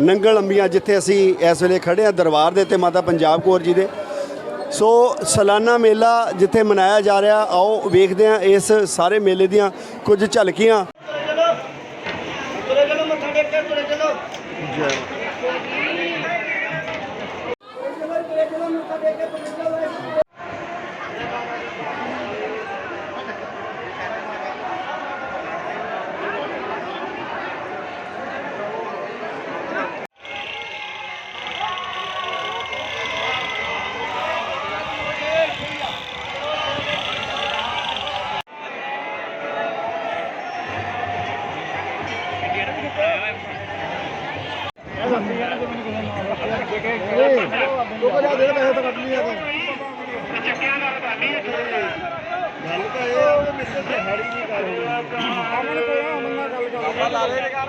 ਨੰਗਲ ਅੰਬੀਆਂ ਜਿੱਥੇ ਅਸੀਂ ਇਸ ਵੇਲੇ ਖੜੇ ਹਾਂ, ਦਰਬਾਰ ਦੇ ਤੇ ਮਾਤਾ ਪੰਜਾਬ ਕੌਰ ਜੀ ਦੇ। ਸੋ ਸਾਲਾਨਾ ਮੇਲਾ ਜਿੱਥੇ ਮਨਾਇਆ ਜਾ ਰਿਹਾ, ਆਓ ਵੇਖਦੇ ਹਾਂ ਇਸ ਸਾਰੇ ਮੇਲੇ ਦੀਆਂ ਕੁਝ ਝਲਕੀਆਂ। ਤੁਰੇ ਚਲੋ ਮੱਥਾ ਟੇਕ ਕੇ ਤੁਰੇ ਚਲੋ ਲੋਕਾਂ ਦੇ ਪੈਸੇ ਤਾਂ ਕੱਟ ਲਿਆ ਤੂੰ ਚੱਕਿਆ ਨਾਲ ਕਰਨੀ ਹੈ ਗੱਲ ਤਾਂ ਇਹ ਆ ਉਹ ਮਿੱਸੇ ਤੇ ਹੜੀ ਨਹੀਂ ਕਰ ਅਮਨ ਕੋਈ ਅਮਨ ਨਾਲ ਗੱਲ ਕਰ ਆਪਾਂ ਲਾ ਲੈ ਕਰ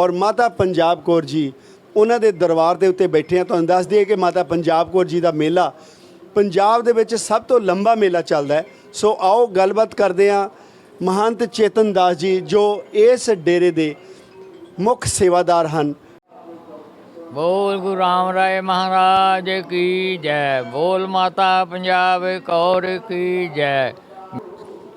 ਔਰ ਮਾਤਾ ਪੰਜਾਬ ਕੌਰ ਜੀ, ਉਹਨਾਂ ਦੇ ਦਰਬਾਰ ਦੇ ਉੱਤੇ ਬੈਠੇ ਆ, ਤੁਹਾਨੂੰ ਦੱਸ ਦਈਏ ਕਿ ਮਾਤਾ ਪੰਜਾਬ ਕੌਰ ਜੀ ਦਾ ਮੇਲਾ ਪੰਜਾਬ ਦੇ ਵਿੱਚ ਸਭ ਤੋਂ ਲੰਬਾ ਮੇਲਾ ਚੱਲਦਾ ਹੈ। ਸੋ ਆਓ ਗੱਲਬਾਤ ਕਰਦੇ ਆ ਮਹੰਤ ਚੇਤਨ ਦਾਸ ਜੀ, ਜੋ ਇਸ ਡੇਰੇ ਦੇ ਮੁੱਖ ਸੇਵਾਦਾਰ ਹਨ। ਬੋਲ ਗੁਰੂ ਰਾਮ ਰਾਏ ਮਹਾਰਾਜ ਕੀ ਜੈ, ਬੋਲ ਮਾਤਾ ਪੰਜਾਬ ਕੌਰ ਕੀ ਜੈ।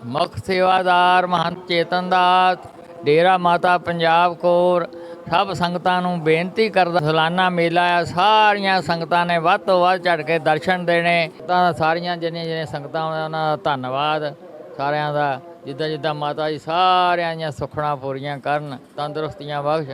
ਮੁੱਖ ਸੇਵਾਦਾਰ ਮਹੰਤ ਚੇਤਨ ਦਾਸ ਡੇਰਾ ਮਾਤਾ ਪੰਜਾਬ ਕੌਰ ਸਭ ਸੰਗਤਾਂ ਨੂੰ ਬੇਨਤੀ ਕਰਦਾ, ਸਲਾਨਾ ਮੇਲਾ ਆ, ਸਾਰੀਆਂ ਸੰਗਤਾਂ ਨੇ ਵੱਧ ਤੋਂ ਵੱਧ ਚੜ ਕੇ ਦਰਸ਼ਨ ਦੇਣੇ। ਤਾਂ ਸਾਰੀਆਂ ਜਿੰਨੀਆਂ ਜਿਹੜੀਆਂ ਸੰਗਤਾਂ ਉਹਨਾਂ ਦਾ ਧੰਨਵਾਦ। ਸਾਰਿਆਂ ਦਾ, ਜਿੱਦਾਂ ਜਿੱਦਾਂ ਮਾਤਾ ਜੀ ਸਾਰਿਆਂ ਦੀਆਂ ਸੁਖਣਾ ਪੂਰੀਆਂ ਕਰਨ, ਤੰਦਰੁਸਤੀਆਂ ਬਖਸ਼